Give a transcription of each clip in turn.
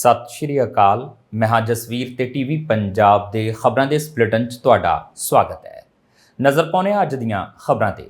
ਸਤਿ ਸ਼੍ਰੀ ਅਕਾਲ। ਮੈਂ ਹਾਂ ਜਸਵੀਰ ਤੇ ਟੀਵੀ ਪੰਜਾਬ ਦੇ ਖਬਰਾਂ ਦੇ ਇਸ 'ਚ ਤੁਹਾਡਾ ਸਵਾਗਤ ਹੈ। ਨਜ਼ਰ ਪਾਉਂਦੇ ਹਾਂ ਅੱਜ ਦੀਆਂ ਖਬਰਾਂ ਤੇ।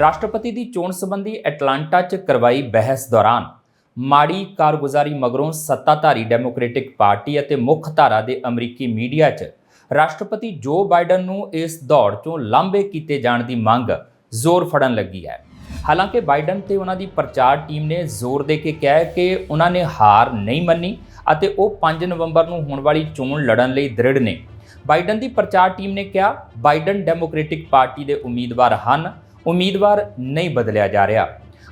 ਰਾਸ਼ਟਰਪਤੀ ਦੀ ਚੋਣ ਸੰਬੰਧੀ ਐਟਲਾਂਟਾ 'ਚ ਕਰਵਾਈ ਬਹਿਸ ਦੌਰਾਨ ਮਾੜੀ ਕਾਰਗੁਜ਼ਾਰੀ ਮਗਰੋਂ ਸੱਤਾਧਾਰੀ ਡੈਮੋਕ੍ਰੈਟਿਕ ਪਾਰਟੀ ਅਤੇ ਮੁੱਖ ਧਾਰਾ ਦੇ ਅਮਰੀਕੀ ਮੀਡੀਆ 'ਚ ਰਾਸ਼ਟਰਪਤੀ ਜੋ ਬਾਈਡਨ ਨੂੰ ਇਸ ਦੌੜ 'ਚੋਂ ਲਾਂਭੇ ਕੀਤੇ ਜਾਣ ਦੀ ਮੰਗ ਜ਼ੋਰ ਫੜਨ ਲੱਗੀ ਹੈ। ਹਾਲਾਂਕਿ ਬਾਈਡਨ ਤੇ ਉਹਨਾਂ ਦੀ ਪ੍ਰਚਾਰ ਟੀਮ ਨੇ ਜ਼ੋਰ ਦੇ ਕੇ ਕਿਹਾ ਕਿ ਉਹਨਾਂ ਨੇ ਹਾਰ ਨਹੀਂ ਮੰਨੀ ਅਤੇ ਉਹ 5 ਨਵੰਬਰ ਨੂੰ ਹੋਣ ਵਾਲੀ ਚੋਣ ਲੜਨ ਲਈ ਦ੍ਰਿੜ ਨੇ। ਬਾਈਡਨ ਦੀ ਪ੍ਰਚਾਰ ਟੀਮ ਨੇ ਕਿਹਾ, ਬਾਈਡਨ ਡੈਮੋਕ੍ਰੈਟਿਕ ਪਾਰਟੀ ਦੇ ਉਮੀਦਵਾਰ ਹਨ। ਉਮੀਦਵਾਰ ਨਹੀਂ ਬਦਲਿਆ ਜਾ ਰਿਹਾ।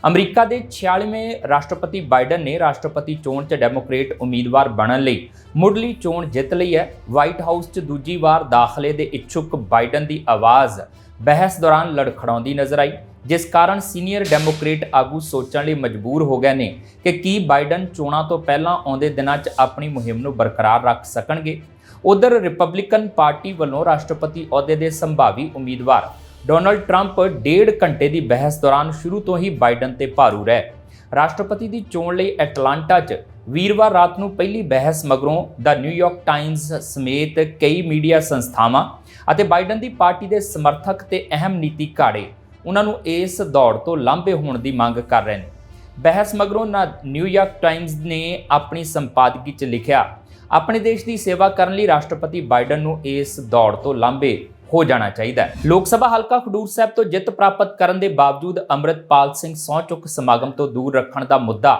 ਅਮਰੀਕਾ ਦੇ 46ਵੇਂ ਰਾਸ਼ਟਰਪਤੀ ਬਾਈਡਨ ਨੇ ਰਾਸ਼ਟਰਪਤੀ ਚੋਣ 'ਚ ਡੈਮੋਕ੍ਰੇਟ ਉਮੀਦਵਾਰ ਬਣਨ ਲਈ ਮੁੱਢਲੀ ਚੋਣ ਜਿੱਤ ਲਈ ਹੈ। ਵਾਈਟ ਹਾਊਸ 'ਚ ਦੂਜੀ ਵਾਰ ਦਾਖਲੇ ਦੇ ਇੱਛੁਕ ਬਾਈਡਨ ਦੀ ਆਵਾਜ਼ ਬਹਿਸ ਦੌਰਾਨ ਲੜਖੜਾਉਂਦੀ ਨਜ਼ਰ ਆਈ। ਜਿਸ ਕਾਰਨ ਸੀਨੀਅਰ ਡੈਮੋਕ੍ਰੇਟ ਆਗੂ ਸੋਚਣ ਲਈ ਮਜਬੂਰ ਹੋ ਗਏ ਨੇ ਕਿ ਕੀ ਬਾਈਡਨ ਚੋਣਾਂ ਤੋਂ ਪਹਿਲਾਂ ਆਉਂਦੇ ਦਿਨਾਂ 'ਚ ਆਪਣੀ ਮੁਹਿੰਮ ਨੂੰ ਬਰਕਰਾਰ ਰੱਖ ਸਕਣਗੇ। ਉਧਰ ਰਿਪਬਲਿਕਨ ਪਾਰਟੀ ਵੱਲੋਂ ਰਾਸ਼ਟਰਪਤੀ ਅਹੁਦੇ ਦੇ ਸੰਭਾਵੀ ਉਮੀਦਵਾਰ ਡੋਨਲਡ ਟਰੰਪ ਡੇਢ ਘੰਟੇ ਦੀ ਬਹਿਸ ਦੌਰਾਨ ਸ਼ੁਰੂ ਤੋਂ ਹੀ ਬਾਈਡਨ ਤੇ ਭਾਰੂ ਰਹੇ। ਰਾਸ਼ਟਰਪਤੀ ਦੀ ਚੋਣ ਲਈ ਐਟਲਾਂਟਾ 'ਚ ਵੀਰਵਾਰ ਰਾਤ ਨੂੰ ਪਹਿਲੀ ਬਹਿਸ ਮਗਰੋਂ ਦਾ ਨਿਊਯਾਰਕ ਟਾਈਮਜ਼ ਸਮੇਤ ਕਈ ਮੀਡੀਆ ਸੰਸਥਾਵਾਂ ਅਤੇ ਬਾਈਡਨ ਦੀ ਪਾਰਟੀ ਦੇ ਸਮਰਥਕ ਤੇ ਅਹਿਮ ਨੀਤੀ ਘਾੜੇ। ਉਹਨਾਂ ਨੂੰ ਇਸ ਦੌੜ ਤੋਂ ਲਾਂਭੇ ਹੋਣ ਦੀ ਮੰਗ ਕਰ ਰਹੇ ਨੇ। ਬਹਿਸ ਮਗਰੋਂ ਨਾ ਨਿਊਯਾਰਕ ਟਾਈਮਜ਼ ਨੇ ਆਪਣੀ ਸੰਪਾਦਕੀ 'ਚ ਲਿਖਿਆ, ਆਪਣੇ ਦੇਸ਼ ਦੀ ਸੇਵਾ ਕਰਨ ਲਈ ਰਾਸ਼ਟਰਪਤੀ ਬਾਈਡਨ ਨੂੰ ਇਸ ਦੌੜ ਤੋਂ ਲਾਂਭੇ ਹੋ ਜਾਣਾ ਚਾਹੀਦਾ ਹੈ। ਲੋਕ ਸਭਾ ਹਲਕਾ ਖਡੂਰ ਸਾਹਿਬ ਤੋਂ ਜਿੱਤ ਪ੍ਰਾਪਤ ਕਰਨ ਦੇ ਬਾਵਜੂਦ ਅੰਮ੍ਰਿਤਪਾਲ ਸਿੰਘ ਸਹੁੰ ਚੁੱਕ ਸਮਾਗਮ ਤੋਂ ਦੂਰ ਰੱਖਣ ਦਾ ਮੁੱਦਾ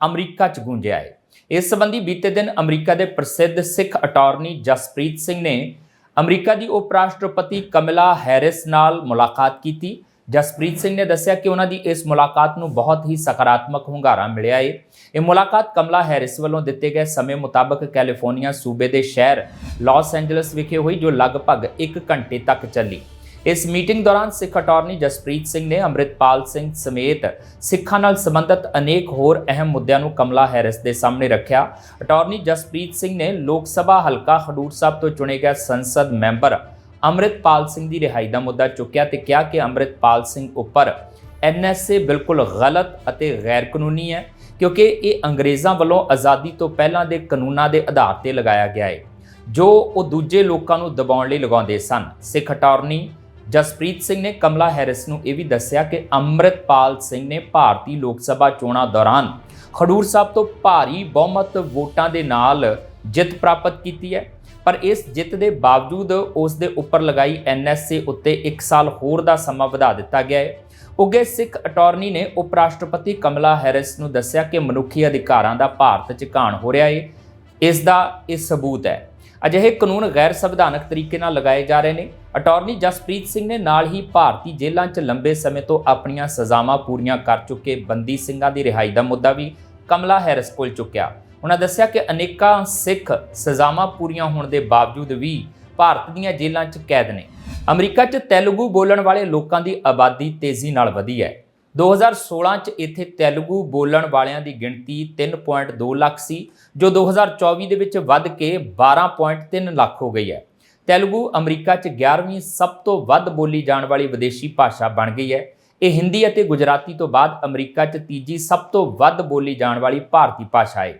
ਅਮਰੀਕਾ 'ਚ ਗੂੰਜਿਆ ਹੈ। ਇਸ ਸੰਬੰਧੀ ਬੀਤੇ ਦਿਨ ਅਮਰੀਕਾ ਦੇ ਪ੍ਰਸਿੱਧ ਸਿੱਖ ਅਟਾਰਨੀ ਜਸਪ੍ਰੀਤ ਸਿੰਘ ਨੇ ਅਮਰੀਕਾ ਦੀ ਉਪ ਰਾਸ਼ਟਰਪਤੀ ਕਮਲਾ ਹੈਰਿਸ ਨਾਲ ਮੁਲਾਕਾਤ ਕੀਤੀ। ਜਸਪ੍ਰੀਤ ਸਿੰਘ ਨੇ ਦੱਸਿਆ ਕਿ ਉਹਨਾਂ ਦੀ ਇਸ ਮੁਲਾਕਾਤ ਨੂੰ ਬਹੁਤ ਹੀ ਸਕਾਰਾਤਮਕ ਹੁੰਗਾਰਾ ਮਿਲਿਆ ਏ। ਇਹ ਮੁਲਾਕਾਤ ਕਮਲਾ ਹੈਰਿਸ ਵੱਲੋਂ ਦਿੱਤੇ ਗਏ ਸਮੇਂ ਮੁਤਾਬਕ ਕੈਲੀਫੋਰਨੀਆ ਸੂਬੇ ਦੇ ਸ਼ਹਿਰ ਲਾਸ ਐਂਜਲਸ ਵਿਖੇ ਹੋਈ, ਜੋ ਲਗਭਗ 1 ਘੰਟੇ ਤੱਕ ਚੱਲੀ। ਇਸ ਮੀਟਿੰਗ ਦੌਰਾਨ ਸਿੱਖ ਅਟਾਰਨੀ ਜਸਪ੍ਰੀਤ ਸਿੰਘ ਨੇ ਅੰਮ੍ਰਿਤਪਾਲ ਸਿੰਘ ਸਮੇਤ ਸਿੱਖਾਂ ਨਾਲ ਸੰਬੰਧਿਤ ਅਨੇਕ ਹੋਰ ਅਹਿਮ ਮੁੱਦਿਆਂ ਨੂੰ ਕਮਲਾ ਹੈਰਿਸ ਦੇ ਸਾਹਮਣੇ ਰੱਖਿਆ। ਅਟਾਰਨੀ ਜਸਪ੍ਰੀਤ ਸਿੰਘ ਨੇ ਲੋਕ ਸਭਾ ਹਲਕਾ ਖਡੂਰ ਸਾਹਿਬ ਤੋਂ ਚੁਣੇ ਗਏ ਸੰਸਦ ਮੈਂਬਰ ਅੰਮ੍ਰਿਤਪਾਲ ਸਿੰਘ ਦੀ ਰਿਹਾਈ ਦਾ ਮੁੱਦਾ ਚੁੱਕਿਆ ਤੇ ਕਿਹਾ ਕਿ ਅੰਮ੍ਰਿਤਪਾਲ ਸਿੰਘ ਉੱਪਰ ਐਨਐਸਏ ਬਿਲਕੁਲ ਗਲਤ ਅਤੇ ਗੈਰ ਕਾਨੂੰਨੀ ਹੈ, ਕਿਉਂਕਿ ਇਹ ਅੰਗਰੇਜ਼ਾਂ ਵੱਲੋਂ ਆਜ਼ਾਦੀ ਤੋਂ ਪਹਿਲਾਂ ਦੇ ਕਾਨੂੰਨਾਂ ਦੇ ਆਧਾਰ ਤੇ ਲਗਾਇਆ ਗਿਆ ਹੈ, ਜੋ ਉਹ ਦੂਜੇ ਲੋਕਾਂ ਨੂੰ ਦਬਾਉਣ ਲਈ ਲਗਾਉਂਦੇ ਸਨ। ਸਿੱਖ ਅਟਾਰਨੀ ਜਸਪ੍ਰੀਤ ਸਿੰਘ ਨੇ ਕਮਲਾ ਹੈਰਿਸ ਨੂੰ ਇਹ ਵੀ ਦੱਸਿਆ ਕਿ ਅੰਮ੍ਰਿਤਪਾਲ ਸਿੰਘ ਨੇ ਭਾਰਤੀ ਲੋਕ ਸਭਾ ਚੋਣਾਂ ਦੌਰਾਨ ਖਡੂਰ ਸਾਹਿਬ ਤੋਂ ਭਾਰੀ ਬਹੁਮਤ ਵੋਟਾਂ ਦੇ ਨਾਲ ਜਿੱਤ ਪ੍ਰਾਪਤ ਕੀਤੀ ਹੈ। ਪਰ ਇਸ ਜਿੱਤ ਦੇ ਬਾਵਜੂਦ ਉਸ ਦੇ ਉੱਪਰ ਲਗਾਈ ਐਨਐਸਏ ਉੱਤੇ 1 ਸਾਲ ਹੋਰ ਦਾ ਸਮਾਂ ਵਧਾ ਦਿੱਤਾ ਗਿਆ ਹੈ। ਉਗੇ ਸਿੱਖ ਅਟਾਰਨੀ ਨੇ ਉਪ ਰਾਸ਼ਟਰਪਤੀ ਕਮਲਾ ਹੈਰਿਸ ਨੂੰ ਦੱਸਿਆ ਕਿ ਮਨੁੱਖੀ ਅਧਿਕਾਰਾਂ ਦਾ ਭਾਰਤ 'ਚ ਘਾਣ ਹੋ ਰਿਹਾ ਹੈ ਇਸ ਦਾ ਇਹ ਸਬੂਤ ਹੈ। ਅਜਿਹੇ ਕਾਨੂੰਨ ਗੈਰ ਸੰਵਿਧਾਨਕ ਤਰੀਕੇ ਨਾਲ ਲਗਾਏ ਜਾ ਰਹੇ ਨੇ। ਅਟਾਰਨੀ ਜਸਪ੍ਰੀਤ ਸਿੰਘ ਨੇ ਨਾਲ ਹੀ ਭਾਰਤੀ ਜੇਲ੍ਹਾਂ 'ਚ ਲੰਬੇ ਸਮੇਂ ਤੋਂ ਆਪਣੀਆਂ ਸਜ਼ਾਵਾਂ ਪੂਰੀਆਂ ਕਰ ਚੁੱਕੇ ਬੰਦੀ ਸਿੰਘਾਂ ਦੀ ਰਿਹਾਈ ਦਾ ਮੁੱਦਾ ਵੀ ਕਮਲਾ ਹੈਰਿਸ ਕੋਲ ਚੁੱਕਿਆ। ਉਹਨਾਂ ਦੱਸਿਆ ਕਿ ਅਨੇਕਾਂ ਸਿੱਖ ਸਜ਼ਾਵਾਂ ਪੂਰੀਆਂ ਹੋਣ ਦੇ ਬਾਵਜੂਦ ਵੀ ਭਾਰਤ ਦੀਆਂ ਜੇਲ੍ਹਾਂ 'ਚ ਕੈਦ ਨੇ। ਅਮਰੀਕਾ 'ਚ ਤੇਲਗੂ ਬੋਲਣ ਵਾਲੇ ਲੋਕਾਂ ਦੀ ਆਬਾਦੀ ਤੇਜ਼ੀ ਨਾਲ ਵਧੀ ਹੈ। 2016 'ਚ ਇੱਥੇ ਤੇਲਗੂ ਬੋਲਣ ਵਾਲਿਆਂ ਦੀ ਗਿਣਤੀ 3.2 ਲੱਖ ਸੀ, ਜੋ 2024 ਦੇ ਵਿੱਚ ਵੱਧ ਕੇ 12.3 ਲੱਖ ਹੋ ਗਈ ਹੈ। ਤੇਲਗੂ ਅਮਰੀਕਾ 'ਚ 11ਵੀਂ ਸਭ ਤੋਂ ਵੱਧ ਬੋਲੀ ਜਾਣ ਵਾਲੀ ਵਿਦੇਸ਼ੀ ਭਾਸ਼ਾ ਬਣ ਗਈ ਹੈ। ਇਹ ਹਿੰਦੀ ਅਤੇ ਗੁਜਰਾਤੀ ਤੋਂ ਬਾਅਦ ਅਮਰੀਕਾ 'ਚ ਤੀਜੀ ਸਭ ਤੋਂ ਵੱਧ ਬੋਲੀ ਜਾਣ ਵਾਲੀ ਭਾਰਤੀ ਭਾਸ਼ਾ ਹੈ।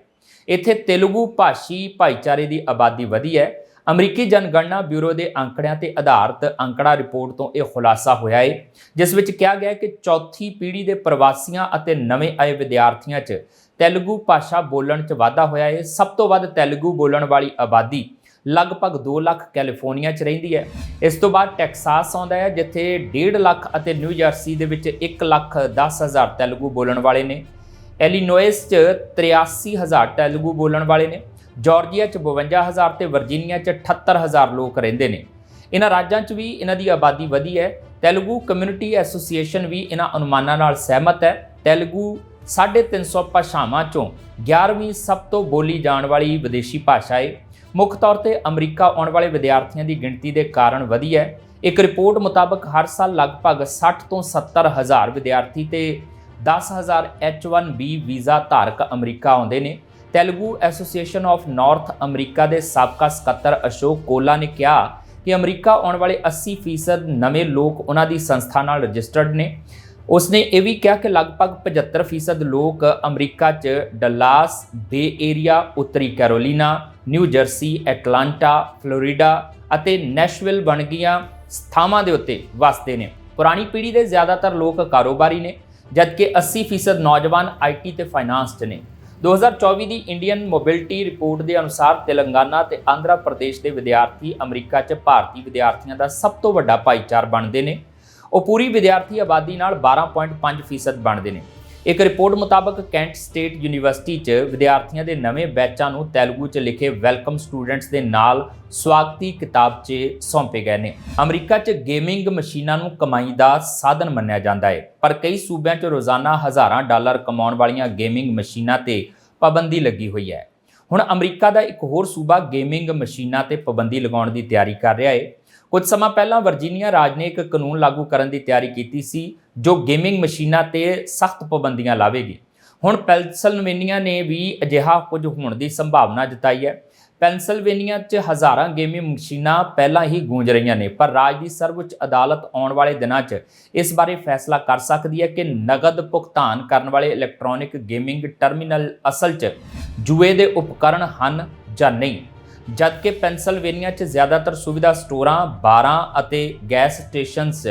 ਇੱਥੇ ਤੇਲਗੂ ਭਾਸ਼ੀ ਭਾਈਚਾਰੇ ਦੀ ਆਬਾਦੀ ਵਧੀ ਹੈ। ਅਮਰੀਕੀ ਜਨਗਣਨਾ ਬਿਊਰੋ ਦੇ ਅੰਕੜਿਆਂ ਤੇ ਆਧਾਰਿਤ ਅੰਕੜਾ ਰਿਪੋਰਟ ਤੋਂ ਇਹ ਖੁਲਾਸਾ ਹੋਇਆ ਹੈ ਜਿਸ ਵਿੱਚ ਕਿਹਾ ਗਿਆ ਹੈ ਕਿ ਚੌਥੀ ਪੀੜ੍ਹੀ ਦੇ ਪ੍ਰਵਾਸੀਆਂ ਅਤੇ ਨਵੇਂ ਆਏ ਵਿਦਿਆਰਥੀਆਂ 'ਚ ਤੇਲਗੂ ਭਾਸ਼ਾ ਬੋਲਣ 'ਚ ਵਾਧਾ ਹੋਇਆ ਹੈ ਸਭ ਤੋਂ ਵੱਧ ਤੇਲਗੂ ਬੋਲਣ ਵਾਲੀ ਆਬਾਦੀ ਲਗਭਗ 2 ਲੱਖ ਕੈਲੀਫੋਰਨੀਆ 'ਚ ਰਹਿੰਦੀ ਹੈ। ਇਸ ਤੋਂ ਬਾਅਦ ਟੈਕਸਾਸ ਆਉਂਦਾ ਹੈ, ਜਿੱਥੇ 1.5 ਲੱਖ ਅਤੇ ਨਿਊ ਜਰਸੀ ਦੇ ਵਿੱਚ 1 ਲੱਖ 10 ਹਜ਼ਾਰ ਤੇਲਗੂ ਬੋਲਣ ਵਾਲੇ ਨੇ। ਐਲੀਨੋਇਸ 'ਚ 83000 ਤੇਲਗੂ ਬੋਲਣ ਵਾਲੇ ਨੇ, ਜਾਰਜੀਆ 'ਚ 52000 ਤੇ ਵਰਜੀਨੀਆ 'ਚ 78000 ਲੋਕ ਰਹਿੰਦੇ ਨੇ। ਇਹਨਾਂ ਰਾਜਾਂ 'ਚ ਵੀ ਇਹਨਾਂ ਦੀ ਆਬਾਦੀ ਵਧੀ ਹੈ। ਤੇਲਗੂ ਕਮਿਊਨਿਟੀ ਐਸੋਸੀਏਸ਼ਨ ਵੀ ਇਹਨਾਂ ਅਨੁਮਾਨਾਂ ਨਾਲ ਸਹਿਮਤ ਹੈ। ਤੇਲਗੂ 350 ਭਾਸ਼ਾਵਾਂ 'ਚੋਂ 11ਵੀਂ ਸਭ ਤੋਂ ਬੋਲੀ ਜਾਣ ਵਾਲੀ ਵਿਦੇਸ਼ੀ ਭਾਸ਼ਾ ਹੈ ਮੁੱਖ ਤੌਰ ਤੇ ਅਮਰੀਕਾ ਆਉਣ ਵਾਲੇ ਵਿਦਿਆਰਥੀਆਂ ਦੀ ਗਿਣਤੀ ਦੇ ਕਾਰਨ ਵਧੀ ਹੈ। ਇੱਕ ਰਿਪੋਰਟ ਮੁਤਾਬਕ ਹਰ ਸਾਲ ਲਗਭਗ 60 ਤੋਂ 70 ਹਜ਼ਾਰ ਵਿਦਿਆਰਥੀ ਤੇ 10000 H1B ਵੀਜ਼ਾ ਧਾਰਕ ਅਮਰੀਕਾ ਆਉਂਦੇ ਨੇ। Telugu association of North America ਦੇ ਸਾਬਕਾ ਸਕੱਤਰ ਅਸ਼ੋਕ ਕੋਲਾ ਨੇ ਕਿਹਾ ਕਿ ਅਮਰੀਕਾ ਆਉਣ ਵਾਲੇ 80% ਨਵੇਂ ਲੋਕ ਉਹਨਾਂ ਦੀ ਸੰਸਥਾ ਨਾਲ ਰਜਿਸਟਰਡ ਨੇ। ਉਸਨੇ ਇਹ ਵੀ ਕਿਹਾ ਕਿ ਲਗਭਗ 75% ਲੋਕ ਅਮਰੀਕਾ 'ਚ ਡਲਾਸ, ਬੇ ਏਰੀਆ, ਉੱਤਰੀ Carolina, New Jersey, Atlanta, Florida ਅਤੇ ਨੈਸ਼ਵਿਲ ਬਣ ਗਈਆਂ ਸਥਾਵਾਂ ਦੇ ਉੱਤੇ ਵਸਦੇ ਨੇ। ਪੁਰਾਣੀ ਪੀੜ੍ਹੀ ਦੇ ਜ਼ਿਆਦਾਤਰ ਲੋਕ ਕਾਰੋਬਾਰੀ ਨੇ। ਜਦਕਿ 80% ਨੌਜਵਾਨ ਆਈਟੀ ਤੇ ਫਾਈਨਾਂਸ 'ਚ ਨੇ। 2024 ਦੀ ਇੰਡੀਅਨ ਮੋਬਿਲਿਟੀ ਰਿਪੋਰਟ ਦੇ ਅਨੁਸਾਰ ਤੇਲੰਗਾਨਾ ਤੇ ਆਂਧਰਾ ਪ੍ਰਦੇਸ਼ ਦੇ ਵਿਦਿਆਰਥੀ ਅਮਰੀਕਾ 'ਚ ਭਾਰਤੀ ਵਿਦਿਆਰਥੀਆਂ ਦਾ ਸਭ ਤੋਂ ਵੱਡਾ ਭਾਈਚਾਰ ਬਣਦੇ ਨੇ। ਉਹ ਪੂਰੀ ਵਿਦਿਆਰਥੀ ਆਬਾਦੀ ਨਾਲ 12.5% ਬਣਦੇ ਨੇ। ਇੱਕ ਰਿਪੋਰਟ ਮੁਤਾਬਕ ਕੈਂਟ ਸਟੇਟ ਯੂਨੀਵਰਸਿਟੀ 'ਚ ਵਿਦਿਆਰਥੀਆਂ ਦੇ ਨਵੇਂ ਬੈਚਾਂ ਨੂੰ ਤੇਲਗੂ 'ਚ ਲਿਖੇ ਵੈਲਕਮ ਸਟੂਡੈਂਟਸ ਦੇ ਨਾਲ ਸਵਾਗਤੀ ਕਿਤਾਬ 'ਚ ਸੌਂਪੇ ਗਏ ਨੇ। ਅਮਰੀਕਾ 'ਚ ਗੇਮਿੰਗ ਮਸ਼ੀਨਾਂ ਨੂੰ ਕਮਾਈ ਦਾ ਸਾਧਨ ਮੰਨਿਆ ਜਾਂਦਾ ਹੈ, ਪਰ ਕਈ ਸੂਬਿਆਂ 'ਚ ਰੋਜ਼ਾਨਾ ਹਜ਼ਾਰਾਂ ਡਾਲਰ ਕਮਾਉਣ ਵਾਲੀਆਂ ਗੇਮਿੰਗ ਮਸ਼ੀਨਾਂ ਤੇ ਪਾਬੰਦੀ ਲੱਗੀ ਹੋਈ ਹੈ। ਹੁਣ ਅਮਰੀਕਾ ਦਾ ਇੱਕ ਹੋਰ ਸੂਬਾ ਗੇਮਿੰਗ ਮਸ਼ੀਨਾਂ ਤੇ ਪਾਬੰਦੀ ਲਗਾਉਣ ਦੀ ਤਿਆਰੀ ਕਰ ਰਿਹਾ ਹੈ। ਕੁਝ ਸਮਾਂ ਪਹਿਲਾਂ ਵਰਜੀਨੀਆ ਰਾਜ ਨੇ ਇੱਕ ਕਾਨੂੰਨ ਲਾਗੂ ਕਰਨ ਦੀ ਤਿਆਰੀ ਕੀਤੀ ਸੀ ਜੋ ਗੇਮਿੰਗ ਮਸ਼ੀਨਾਂ ਤੇ ਸਖਤ ਪਾਬੰਦੀਆਂ ਲਾਵੇਗੀ। ਹੁਣ ਪੈਨਸਲਵੇਨੀਆ ਨੇ ਵੀ ਅਜਿਹਾ ਕੁਝ ਹੋਣ ਦੀ ਸੰਭਾਵਨਾ ਜਤਾਈ ਹੈ। ਪੈਨਸਲਵੇਨੀਆ 'ਚ ਹਜ਼ਾਰਾਂ ਗੇਮਿੰਗ ਮਸ਼ੀਨਾਂ ਪਹਿਲਾਂ ਹੀ ਗੂੰਜ ਰਹੀਆਂ ਨੇ, ਪਰ ਰਾਜ ਦੀ ਸਰਵਉੱਚ ਅਦਾਲਤ ਆਉਣ ਵਾਲੇ ਦਿਨਾਂ 'ਚ ਇਸ ਬਾਰੇ ਫੈਸਲਾ ਕਰ ਸਕਦੀ ਹੈ ਕਿ ਨਗਦ ਭੁਗਤਾਨ ਕਰਨ ਵਾਲੇ ਇਲੈਕਟ੍ਰੋਨਿਕ ਗੇਮਿੰਗ ਟਰਮੀਨਲ ਅਸਲ 'ਚ ਜੂਏ ਦੇ ਉਪਕਰਣ ਹਨ ਜਾਂ ਨਹੀਂ। ਜਦਕਿ ਪੈਨਸਲਵੇਨੀਆ 'ਚ ਜ਼ਿਆਦਾਤਰ ਸੁਵਿਧਾ ਸਟੋਰਾਂ, ਬਾਰਾਂ ਅਤੇ ਗੈਸ ਸਟੇਸ਼ਨਸ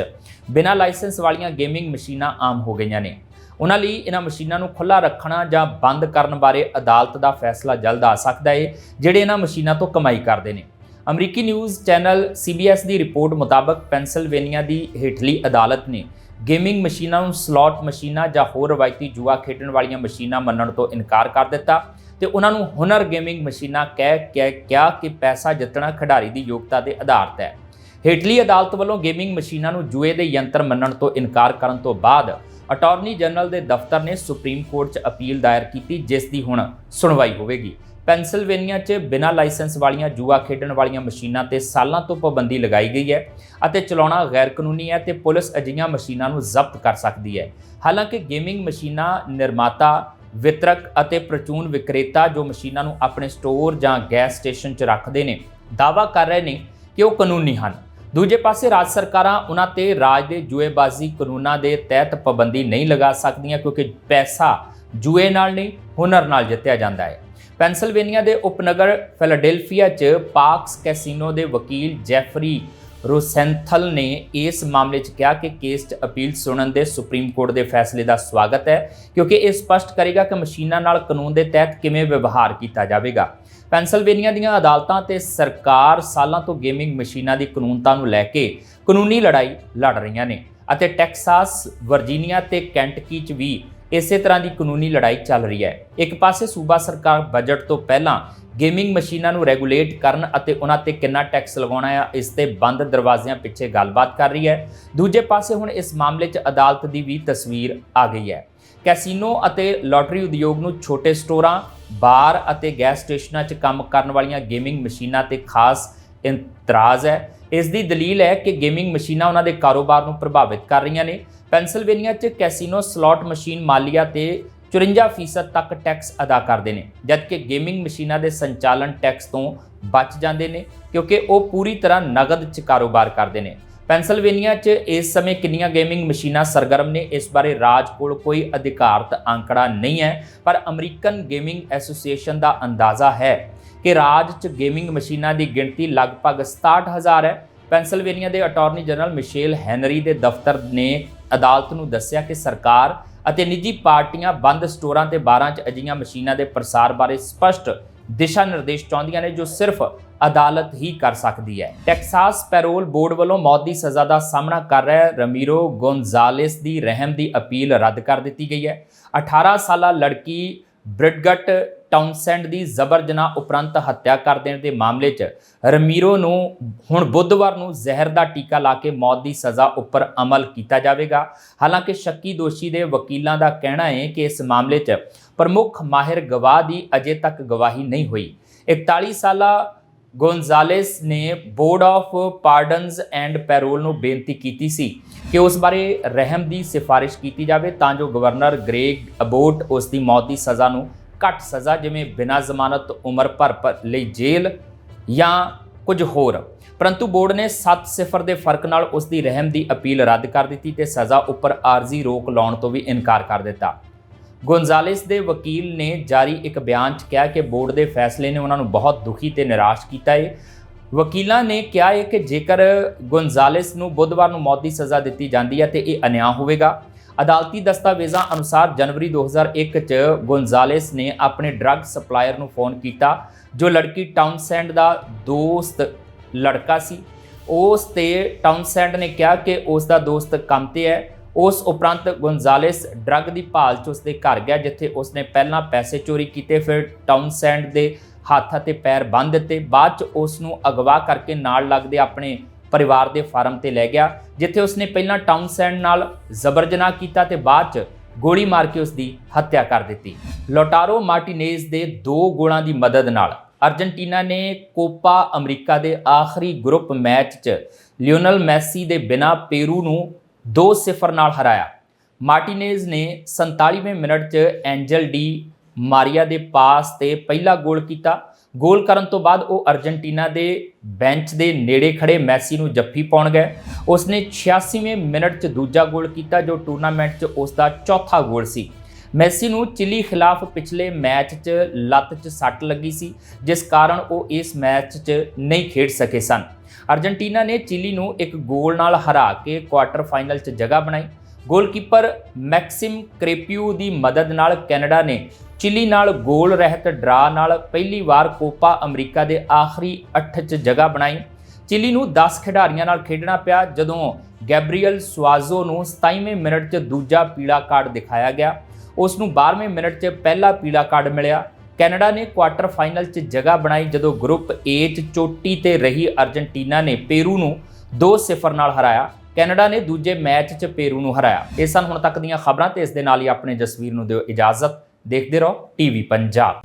ਬਿਨਾਂ ਲਾਇਸੈਂਸ ਵਾਲੀਆਂ ਗੇਮਿੰਗ ਮਸ਼ੀਨਾਂ ਆਮ ਹੋ ਗਈਆਂ ਨੇ। ਉਹਨਾਂ ਲਈ ਇਹਨਾਂ ਮਸ਼ੀਨਾਂ ਨੂੰ ਖੁੱਲਾ ਰੱਖਣਾ ਜਾਂ ਬੰਦ ਕਰਨ ਬਾਰੇ ਅਦਾਲਤ ਦਾ ਫੈਸਲਾ ਜਲਦ ਆ ਸਕਦਾ ਹੈ ਜਿਹੜੇ ਇਹਨਾਂ ਮਸ਼ੀਨਾਂ ਤੋਂ ਕਮਾਈ ਕਰਦੇ ਨੇ। ਅਮਰੀਕੀ ਨਿਊਜ਼ ਚੈਨਲ CBS ਦੀ ਰਿਪੋਰਟ ਮੁਤਾਬਕ ਪੈਂਸਲਵੇਨੀਆ ਦੀ ਹੇਠਲੀ ਅਦਾਲਤ ਨੇ ਗੇਮਿੰਗ ਮਸ਼ੀਨਾਂ ਨੂੰ ਸਲਾਟ ਮਸ਼ੀਨਾਂ ਜਾਂ ਹੋਰ ਰਵਾਇਤੀ ਜੂਆ ਖੇਡਣ ਵਾਲੀਆਂ ਮਸ਼ੀਨਾਂ ਮੰਨਣ ਤੋਂ ਇਨਕਾਰ ਕਰ ਦਿੱਤਾ ਤੇ ਉਹਨਾਂ ਨੂੰ ਹੁਨਰ ਗੇਮਿੰਗ ਮਸ਼ੀਨਾਂ ਕਹਿ ਕੇ ਕਿਹਾ ਕਿ ਪੈਸਾ ਜਿੱਤਣਾ ਖਿਡਾਰੀ ਦੀ ਯੋਗਤਾ ਦੇ ਆਧਾਰ ਤੇ। ਹੈ ਹੇਠਲੀ ਅਦਾਲਤ ਵੱਲੋਂ ਗੇਮਿੰਗ ਮਸ਼ੀਨਾਂ ਨੂੰ ਜੂਏ ਦੇ ਯੰਤਰ ਮੰਨਣ ਤੋਂ ਇਨਕਾਰ ਕਰਨ ਤੋਂ ਬਾਅਦ ਅਟਾਰਨੀ ਜਨਰਲ ਦੇ ਦਫ਼ਤਰ ਨੇ ਸੁਪਰੀਮ ਕੋਰਟ 'ਚ ਅਪੀਲ ਦਾਇਰ ਕੀਤੀ, ਜਿਸ ਦੀ ਹੁਣ ਸੁਣਵਾਈ ਹੋਵੇਗੀ। ਪੈਂਸਲਵੇਨੀਆ 'ਚ ਬਿਨਾਂ ਲਾਇਸੈਂਸ ਵਾਲੀਆਂ ਜੂਆ ਖੇਡਣ ਵਾਲੀਆਂ ਮਸ਼ੀਨਾਂ ਤੇ ਸਾਲਾਂ ਤੋਂ ਪਾਬੰਦੀ ਲਗਾਈ ਗਈ ਹੈ ਅਤੇ ਚਲਾਉਣਾ ਗੈਰ ਕਾਨੂੰਨੀ ਹੈ ਤੇ ਪੁਲਿਸ ਅਜਿਹੀਆਂ ਮਸ਼ੀਨਾਂ ਨੂੰ ਜ਼ਬਤ ਕਰ ਸਕਦੀ ਹੈ। ਹਾਲਾਂਕਿ ਗੇਮਿੰਗ ਮਸ਼ੀਨਾਂ ਨਿਰਮਾਤਾ, ਵਿਤਰਕ ਅਤੇ ਪ੍ਰਚੂਨ ਵਿਕਰੇਤਾ ਜੋ ਮਸ਼ੀਨਾਂ ਨੂੰ ਆਪਣੇ ਸਟੋਰ ਜਾਂ ਗੈਸ ਸਟੇਸ਼ਨ 'ਚ ਰੱਖਦੇ ਨੇ, ਦਾਅਵਾ ਕਰ ਰਹੇ ਨੇ ਕਿ ਉਹ ਕਾਨੂੰਨੀ ਹਨ। ਦੂਜੇ ਪਾਸੇ ਰਾਜ ਸਰਕਾਰਾਂ ਉਹਨਾਂ ਤੇ ਰਾਜ ਦੇ ਜੂਏਬਾਜ਼ੀ ਕਾਨੂੰਨਾਂ ਦੇ ਤਹਿਤ ਪਾਬੰਦੀ ਨਹੀਂ ਲਗਾ ਸਕਦੀਆਂ ਕਿਉਂਕਿ ਪੈਸਾ ਜੂਏ ਨਾਲ ਨਹੀਂ, ਹੁਨਰ ਨਾਲ ਜਿੱਤਿਆ ਜਾਂਦਾ ਹੈ। ਪੈਨਸਲਵੇਨੀਆ ਦੇ ਉਪਨਗਰ ਫਿਲਾਡੈਲਫੀਆ 'ਚ ਪਾਰਕਸ ਕੈਸੀਨੋ ਦੇ ਵਕੀਲ ਜੈਫਰੀ ਰੋਸੈਂਥਲ ਨੇ ਇਸ ਮਾਮਲੇ 'ਚ ਕਿਹਾ ਕਿ ਕੇਸ 'ਚ ਅਪੀਲ ਸੁਣਨ ਦੇ ਸੁਪਰੀਮ ਕੋਰਟ ਦੇ ਫੈਸਲੇ ਦਾ ਸਵਾਗਤ ਹੈ ਕਿਉਂਕਿ ਇਹ ਸਪਸ਼ਟ ਕਰੇਗਾ ਕਿ ਮਸ਼ੀਨਾਂ ਨਾਲ ਕਾਨੂੰਨ ਦੇ ਤਹਿਤ ਕਿਵੇਂ ਵਿਵਹਾਰ ਕੀਤਾ ਜਾਵੇਗਾ। ਪੈਂਸਲਵੇਨੀਆ ਦੀਆਂ ਅਦਾਲਤਾਂ ਤੇ ਸਰਕਾਰ ਸਾਲਾਂ ਤੋਂ ਗੇਮਿੰਗ ਮਸ਼ੀਨਾਂ ਦੀ ਕਾਨੂੰਨਤਾ ਨੂੰ ਲੈ ਕੇ ਕਾਨੂੰਨੀ ਲੜਾਈ ਲੜ ਰਹੀਆਂ ਨੇ ਅਤੇ ਟੈਕਸਾਸ, ਵਰਜੀਨੀਆ ਤੇ ਕੈਂਟਕੀ 'ਚ ਵੀ ਇਸੇ ਤਰ੍ਹਾਂ ਦੀ ਕਾਨੂੰਨੀ ਲੜਾਈ ਚੱਲ ਰਹੀ ਹੈ। ਇੱਕ ਪਾਸੇ ਸੂਬਾ ਸਰਕਾਰ ਬਜਟ ਤੋਂ ਪਹਿਲਾਂ ਗੇਮਿੰਗ ਮਸ਼ੀਨਾਂ ਨੂੰ ਰੈਗੂਲੇਟ ਕਰਨ ਅਤੇ ਉਹਨਾਂ ਤੇ ਕਿੰਨਾ ਟੈਕਸ ਲਗਾਉਣਾ ਹੈ ਇਸ ਤੇ ਬੰਦ ਦਰਵਾਜ਼ਿਆਂ ਪਿੱਛੇ ਗੱਲਬਾਤ ਕਰ ਰਹੀ ਹੈ। ਦੂਜੇ ਪਾਸੇ ਹੁਣ ਇਸ ਮਾਮਲੇ 'ਚ ਅਦਾਲਤ ਦੀ ਵੀ ਤਸਵੀਰ ਆ ਗਈ ਹੈ। ਕੈਸੀਨੋ ਅਤੇ ਲਾਟਰੀ ਉਦਯੋਗ ਨੂੰ ਛੋਟੇ ਸਟੋਰਾਂ ਬਾਰ ਅਤੇ ਗੈਸ ਸਟੇਸ਼ਨਾਂ 'ਚ ਕੰਮ ਕਰਨ ਵਾਲੀਆਂ ਗੇਮਿੰਗ ਮਸ਼ੀਨਾਂ ਤੇ ਖਾਸ ਇਤਰਾਜ਼ ਹੈ। ਇਸ ਦੀ ਦਲੀਲ ਹੈ ਕਿ ਗੇਮਿੰਗ ਮਸ਼ੀਨਾਂ ਉਹਨਾਂ ਦੇ ਕਾਰੋਬਾਰ ਨੂੰ ਪ੍ਰਭਾਵਿਤ ਕਰ ਰਹੀਆਂ ਨੇ। ਪੈਂਸਲਵੇਨੀਆ 'ਚ ਕੈਸੀਨੋ ਸਲਾਟ ਮਸ਼ੀਨ ਮਾਲੀਆ ਤੇ 54% ਤੱਕ ਟੈਕਸ ਅਦਾ ਕਰਦੇ ਨੇ, ਜਦਕਿ ਗੇਮਿੰਗ ਮਸ਼ੀਨਾਂ ਦੇ ਸੰਚਾਲਨ ਟੈਕਸ ਤੋਂ ਬਚ ਜਾਂਦੇ ਨੇ, ਕਿਉਂਕਿ ਉਹ ਪੂਰੀ ਤਰ੍ਹਾਂ ਨਗਦ 'ਚ ਕਾਰੋਬਾਰ ਕਰਦੇ ਨੇ। ਪੈਂਸਲਵੇਨੀਆ 'ਚ ਇਸ ਸਮੇਂ ਕਿੰਨੀਆਂ ਗੇਮਿੰਗ ਮਸ਼ੀਨਾਂ ਸਰਗਰਮ ਨੇ? ਇਸ ਬਾਰੇ ਰਾਜ ਕੋਲ ਕੋਈ ਅਧਿਕਾਰਤ ਅੰਕੜਾ ਨਹੀਂ ਹੈ, ਪਰ ਅਮਰੀਕਨ ਗੇਮਿੰਗ ਐਸੋਸੀਏਸ਼ਨ ਦਾ ਅੰਦਾਜ਼ਾ ਹੈ ਕਿ ਰਾਜ 'ਚ ਗੇਮਿੰਗ ਮਸ਼ੀਨਾਂ ਦੀ ਗਿਣਤੀ ਲਗਭਗ 67000 ਹੈ। ਪੈਂਸਲਵੇਨੀਆ ਦੇ ਅਟਾਰਨੀ ਜਨਰਲ ਮਿਸ਼ੇਲ ਹੈਨਰੀ ਦੇ ਦਫ਼ਤਰ ਨੇ ਅਦਾਲਤ ਨੂੰ ਦੱਸਿਆ ਕਿ ਸਰਕਾਰ ਅਤੇ ਨਿੱਜੀ ਪਾਰਟੀਆਂ ਬੰਦ ਸਟੋਰਾਂ ਤੇ ਬਾਰਾਂ 'ਚ ਅਜਿਹੀਆਂ ਮਸ਼ੀਨਾਂ ਦੇ ਪ੍ਰਸਾਰ ਬਾਰੇ ਸਪਸ਼ਟ ਦਿਸ਼ਾ ਨਿਰਦੇਸ਼ ਚਾਹੁੰਦੀਆਂ ਨੇ ਜੋ ਸਿਰਫ ਅਦਾਲਤ ਹੀ ਕਰ ਸਕਦੀ ਹੈ। ਟੈਕਸਾਸ ਪੈਰੋਲ ਬੋਰਡ ਵੱਲੋਂ ਮੌਤ ਦੀ ਸਜ਼ਾ ਦਾ ਸਾਹਮਣਾ ਕਰ ਰਿਹਾ ਰਮੀਰੋ ਗੋਨਜ਼ਾਲੇਸ ਦੀ ਰਹਿਮ ਦੀ ਅਪੀਲ ਰੱਦ ਕਰ ਦਿੱਤੀ ਗਈ ਹੈ। 18 ਸਾਲਾ ਲੜਕੀ ਬ੍ਰਿਡਗਟ ਟਾਊਨਸੈਂਡ ਦੀ ਜ਼ਬਰ ਜਨਾਹ ਉਪਰੰਤ ਹੱਤਿਆ ਕਰ ਦੇਣ ਦੇ ਮਾਮਲੇ 'ਚ ਰਮੀਰੋ ਨੂੰ ਹੁਣ ਬੁੱਧਵਾਰ ਨੂੰ ਜ਼ਹਿਰ ਦਾ ਟੀਕਾ ਲਾ ਕੇ ਮੌਤ ਦੀ ਸਜ਼ਾ ਉੱਪਰ ਅਮਲ ਕੀਤਾ ਜਾਵੇਗਾ। ਹਾਲਾਂਕਿ ਸ਼ੱਕੀ ਦੋਸ਼ੀ ਦੇ ਵਕੀਲਾਂ ਦਾ ਕਹਿਣਾ ਹੈ ਕਿ ਇਸ ਮਾਮਲੇ 'ਚ ਪ੍ਰਮੁੱਖ ਮਾਹਿਰ ਗਵਾਹ ਦੀ ਅਜੇ ਤੱਕ ਗਵਾਹੀ ਨਹੀਂ ਹੋਈ। 41 ਸਾਲਾ ਗੋਨਜ਼ਾਲੇਸ ਨੇ board of pardons and parole ਨੂੰ ਬੇਨਤੀ ਕੀਤੀ ਸੀ ਕਿ ਉਸ ਬਾਰੇ ਰਹਿਮ ਦੀ ਸਿਫਾਰਿਸ਼ ਕੀਤੀ ਜਾਵੇ ਤਾਂ ਜੋ ਗਵਰਨਰ ਗ੍ਰੇਗ ਅਬੋਟ ਉਸ ਦੀ ਮੌਤ ਦੀ ਸਜ਼ਾ ਨੂੰ ਘੱਟ ਸਜ਼ਾ, ਜਿਵੇਂ ਬਿਨਾਂ ਜ਼ਮਾਨਤ ਉਮਰ ਭਰ ਭਰ ਲਈ ਜੇਲ੍ਹ ਜਾਂ ਕੁਝ ਹੋਰ। ਪਰੰਤੂ ਬੋਰਡ ਨੇ 7-0 ਦੇ ਫ਼ਰਕ ਨਾਲ ਉਸ ਦੀ ਰਹਿਮ ਦੀ ਅਪੀਲ ਰੱਦ ਕਰ ਦਿੱਤੀ ਤੇ ਸਜ਼ਾ ਉੱਪਰ ਆਰਜ਼ੀ ਰੋਕ ਲਾਉਣ ਤੋਂ ਵੀ ਇਨਕਾਰ ਕਰ ਦਿੱਤਾ। ਗੋਂਜ਼ਾਲੇਸ ਦੇ ਵਕੀਲ ਨੇ ਜਾਰੀ ਇੱਕ ਬਿਆਨ 'ਚ ਕਿਹਾ ਕਿ ਬੋਰਡ ਦੇ ਫੈਸਲੇ ਨੇ ਉਹਨਾਂ ਨੂੰ ਬਹੁਤ ਦੁਖੀ ਤੇ ਨਿਰਾਸ਼ ਕੀਤਾ ਹੈ ਵਕੀਲਾਂ ਨੇ ਕਿਹਾ ਹੈ ਕਿ ਜੇਕਰ ਗੋਂਜ਼ਾਲੇਸ ਨੂੰ ਬੁੱਧਵਾਰ ਨੂੰ ਮੌਤ ਦੀ ਸਜ਼ਾ ਦਿੱਤੀ ਜਾਂਦੀ ਹੈ ਤੇ ਇਹ ਅਨਿਆਂ ਹੋਵੇਗਾ। ਅਦਾਲਤੀ ਦਸਤਾਵੇਜ਼ਾਂ ਅਨੁਸਾਰ ਜਨਵਰੀ 2001 ਚ ਗੋਂਜ਼ਾਲੇਸ ਨੇ ਆਪਣੇ ਡਰੱਗ ਸਪਲਾਇਰ ਨੂੰ ਫੋਨ ਕੀਤਾ, ਜੋ ਲੜਕੀ ਟਾਊਨਸੈਂਡ ਦਾ ਦੋਸਤ ਲੜਕਾ ਸੀ। ਉਸ ਤੇ ਟਾਊਨਸੈਂਡ ਨੇ ਕਿਹਾ ਕਿ ਉਸ ਦਾ ਦੋਸਤ ਕੰਮ ਤੇ ਹੈ। ਉਸ ਉਪਰੰਤ ਗੋਂਜ਼ਾਲੇਸ ਡਰੱਗ ਦੀ ਭਾਲ 'ਚ ਉਸ ਦੇ ਘਰ ਗਿਆ, ਜਿੱਥੇ ਉਸ ਨੇ ਪਹਿਲਾਂ ਪੈਸੇ ਚੋਰੀ ਕੀਤੇ, ਫਿਰ ਟਾਊਨਸੈਂਡ ਦੇ ਹੱਥ ਅਤੇ ਪੈਰ ਬੰਨ੍ਹ ਦਿੱਤੇ। ਬਾਅਦ 'ਚ ਉਸ ਨੂੰ ਅਗਵਾ ਕਰਕੇ ਨਾਲ ਲੱਗਦੇ ਆਪਣੇ ਪਰਿਵਾਰ ਦੇ ਫਾਰਮ ਤੇ ਲੈ ਗਿਆ, ਜਿੱਥੇ ਉਸਨੇ ਪਹਿਲਾਂ ਟਾਊਨਸੈਂਡ ਨਾਲ ਜ਼ਬਰ ਜਨਾਹ ਕੀਤਾ ਤੇ ਬਾਅਦ 'ਚ ਗੋਲੀ ਮਾਰ ਕੇ ਉਸ ਦੀ ਹੱਤਿਆ ਕਰ ਦਿੱਤੀ। ਲੋਟਾਰੋ ਮਾਰਟੀਨੇਜ਼ ਦੇ ਦੋ ਗੋਲਾਂ ਦੀ ਮਦਦ ਨਾਲ ਅਰਜنٹੀਨਾ ਨੇ ਕੋਪਾ ਅਮਰੀਕਾ ਦੇ ਆਖਰੀ ਗਰੁੱਪ ਮੈਚ 'ਚ ਲਿਓਨਲ ਮੈਸੀ ਦੇ ਬਿਨਾ ਪੇਰੂ ਨੂੰ 2-0 ਨਾਲ ਹਰਾਇਆ। ਮਾਰਟੀਨੇਜ਼ ਨੇ 47ਵੇਂ ਮਿੰਟ 'ਚ ਐਂਜਲ ਡੀ ਮਾਰੀਆ ਦੇ ਪਾਸ ਤੇ ਪਹਿਲਾ ਗੋਲ ਕੀਤਾ ਗੋਲ ਕਰਨ ਤੋਂ ਬਾਅਦ ਉਹ ਅਰਜਨਟੀਨਾ ਦੇ ਬੈਂਚ ਦੇ ਨੇੜੇ ਖੜੇ ਮੈਸੀ ਨੂੰ ਜੱਫੀ ਪਾਉਣ ਗਏ। ਉਸਨੇ 86ਵੇਂ ਮਿੰਟ 'ਚ ਦੂਜਾ ਗੋਲ ਕੀਤਾ ਜੋ ਟੂਰਨਾਮੈਂਟ 'ਚ ਉਸ ਦਾ ਚੌਥਾ ਗੋਲ ਸੀ। ਮੈਸੀ ਨੂੰ ਚਿਲੀ ਖਿਲਾਫ ਪਿਛਲੇ ਮੈਚ 'ਚ ਲੱਤ 'ਚ ਸੱਟ ਲੱਗੀ ਸੀ, ਜਿਸ ਕਾਰਨ ਉਹ ਇਸ ਮੈਚ 'ਚ ਨਹੀਂ ਖੇਡ ਸਕੇ ਸਨ। ਅਰਜਨਟੀਨਾ ਨੇ ਚਿਲੀ ਨੂੰ ਇੱਕ ਗੋਲ ਨਾਲ ਹਰਾ ਕੇ ਕੁਆਟਰ ਫਾਈਨਲ 'ਚ ਜਗ੍ਹਾ ਬਣਾਈ। ਗੋਲਕੀਪਰ ਮੈਕਸਿਮ ਕ੍ਰੇਪਿਊ ਦੀ ਮਦਦ ਨਾਲ ਕੈਨੇਡਾ ਨੇ ਚਿਲੀ ਨਾਲ ਗੋਲ ਰਹਿਤ ਡਰਾ ਨਾਲ ਪਹਿਲੀ ਵਾਰ ਕੋਪਾ ਅਮਰੀਕਾ ਦੇ ਆਖਰੀ 8 'ਚ ਜਗ੍ਹਾ ਬਣਾਈ। ਚਿਲੀ ਨੂੰ 10 ਖਿਡਾਰੀਆਂ ਨਾਲ ਖੇਡਣਾ ਪਿਆ, ਜਦੋਂ ਗੈਬਰੀਅਲ ਸੁਆਜ਼ੋ ਨੂੰ 27ਵੇਂ ਮਿੰਟ 'ਚ ਦੂਜਾ ਪੀਲਾ ਕਾਰਡ ਦਿਖਾਇਆ ਗਿਆ। ਉਸ ਨੂੰ 12ਵੇਂ ਮਿੰਟ 'ਚ ਪਹਿਲਾ ਪੀਲਾ ਕਾਰਡ ਮਿਲਿਆ। ਕੈਨੇਡਾ ਨੇ ਕੁਆਟਰ ਫਾਈਨਲ 'ਚ ਜਗ੍ਹਾ ਬਣਾਈ, ਜਦੋਂ ਗਰੁੱਪ ਏ 'ਚ ਚੋਟੀ ਤੇ ਰਹੀ ਅਰਜنٹੀਨਾ ਨੇ ਪੇਰੂ ਨੂੰ 2-0 ਨਾਲ ਹਰਾਇਆ। ਕੈਨੇਡਾ ਨੇ ਦੂਜੇ ਮੈਚ 'ਚ ਪੇਰੂ ਨੂੰ ਹਰਾਇਆ। ਇਹ ਸਨ ਹੁਣ ਤੱਕ ਦੀਆਂ ਖਬਰਾਂ ਤੇ ਇਸ ਦੇ ਨਾਲ ਹੀ ਆਪਣੇ ਜਸਵੀਰ ਨੂੰ ਦਿਓ ਇਜਾਜ਼ਤ। ਦੇਖਦੇ ਰਹੋ ਟੀਵੀ ਪੰਜਾਬ।